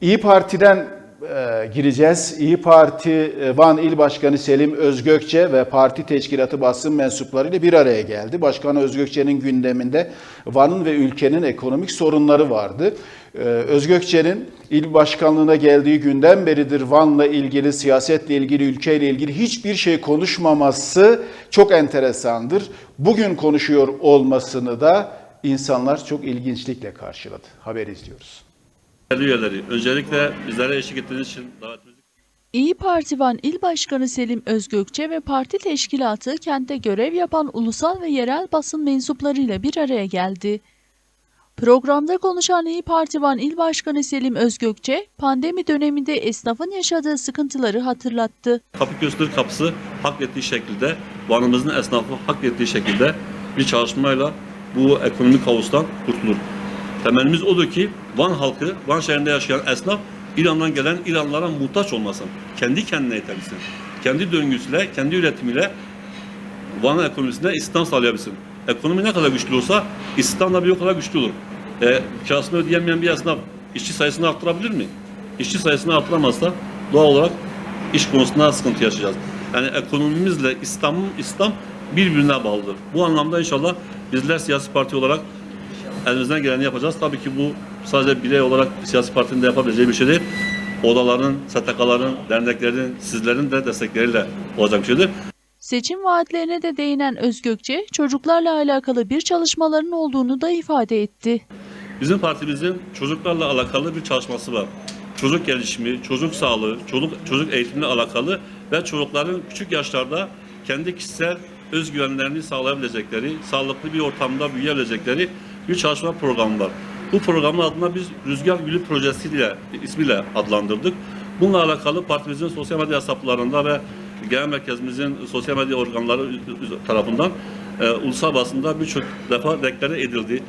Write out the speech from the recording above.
İyi Parti'den e, gireceğiz. İyi Parti e, Van İl Başkanı Selim Özgökçe ve parti teşkilatı basın mensuplarıyla bir araya geldi. Başkan Özgökçe'nin gündeminde Van'ın ve ülkenin ekonomik sorunları vardı. E, Özgökçe'nin il başkanlığına geldiği günden beridir Van'la ilgili, siyasetle ilgili, ülkeyle ilgili hiçbir şey konuşmaması çok enteresandır. Bugün konuşuyor olmasını da insanlar çok ilginçlikle karşıladı. Haber izliyoruz. Üyeleri, öncelikle bizlere eşlik ettiğiniz için davetinizi İyi Parti Van İl Başkanı Selim Özgökçe ve parti teşkilatı kentte görev yapan ulusal ve yerel basın mensuplarıyla bir araya geldi. Programda konuşan İyi Parti Van İl Başkanı Selim Özgökçe, pandemi döneminde esnafın yaşadığı sıkıntıları hatırlattı. kapı gösteri kapısı hak ettiği şekilde, Van'ımızın esnafı hak ettiği şekilde bir çalışmayla bu ekonomik havuzdan kurtulur. Temelimiz odur ki Van halkı, Van şehrinde yaşayan esnaf İran'dan gelen İranlara muhtaç olmasın. Kendi kendine yetebilsin. Kendi döngüsüyle, kendi üretimiyle Van ekonomisine istihdam sağlayabilsin. Ekonomi ne kadar güçlü olsa istihdam da bir o kadar güçlü olur. E, kirasını ödeyemeyen bir esnaf işçi sayısını arttırabilir mi? İşçi sayısını arttıramazsa doğal olarak iş konusunda sıkıntı yaşayacağız. Yani ekonomimizle İslam, İslam birbirine bağlıdır. Bu anlamda inşallah bizler siyasi parti olarak elimizden geleni yapacağız. Tabii ki bu sadece birey olarak siyasi partinin de yapabileceği bir şey değil. Odaların, STK'ların, derneklerin, sizlerin de destekleriyle olacak bir şeydir. Seçim vaatlerine de değinen Özgökçe, çocuklarla alakalı bir çalışmaların olduğunu da ifade etti. Bizim partimizin çocuklarla alakalı bir çalışması var. Çocuk gelişimi, çocuk sağlığı, çocuk, çocuk eğitimle alakalı ve çocukların küçük yaşlarda kendi kişisel özgüvenlerini sağlayabilecekleri, sağlıklı bir ortamda büyüyebilecekleri bir çalışma programı var. Bu programın adına biz Rüzgar Gülü Projesi diye ismiyle adlandırdık. Bununla alakalı partimizin sosyal medya hesaplarında ve genel merkezimizin sosyal medya organları tarafından e, ulusal basında birçok defa deklare edildi.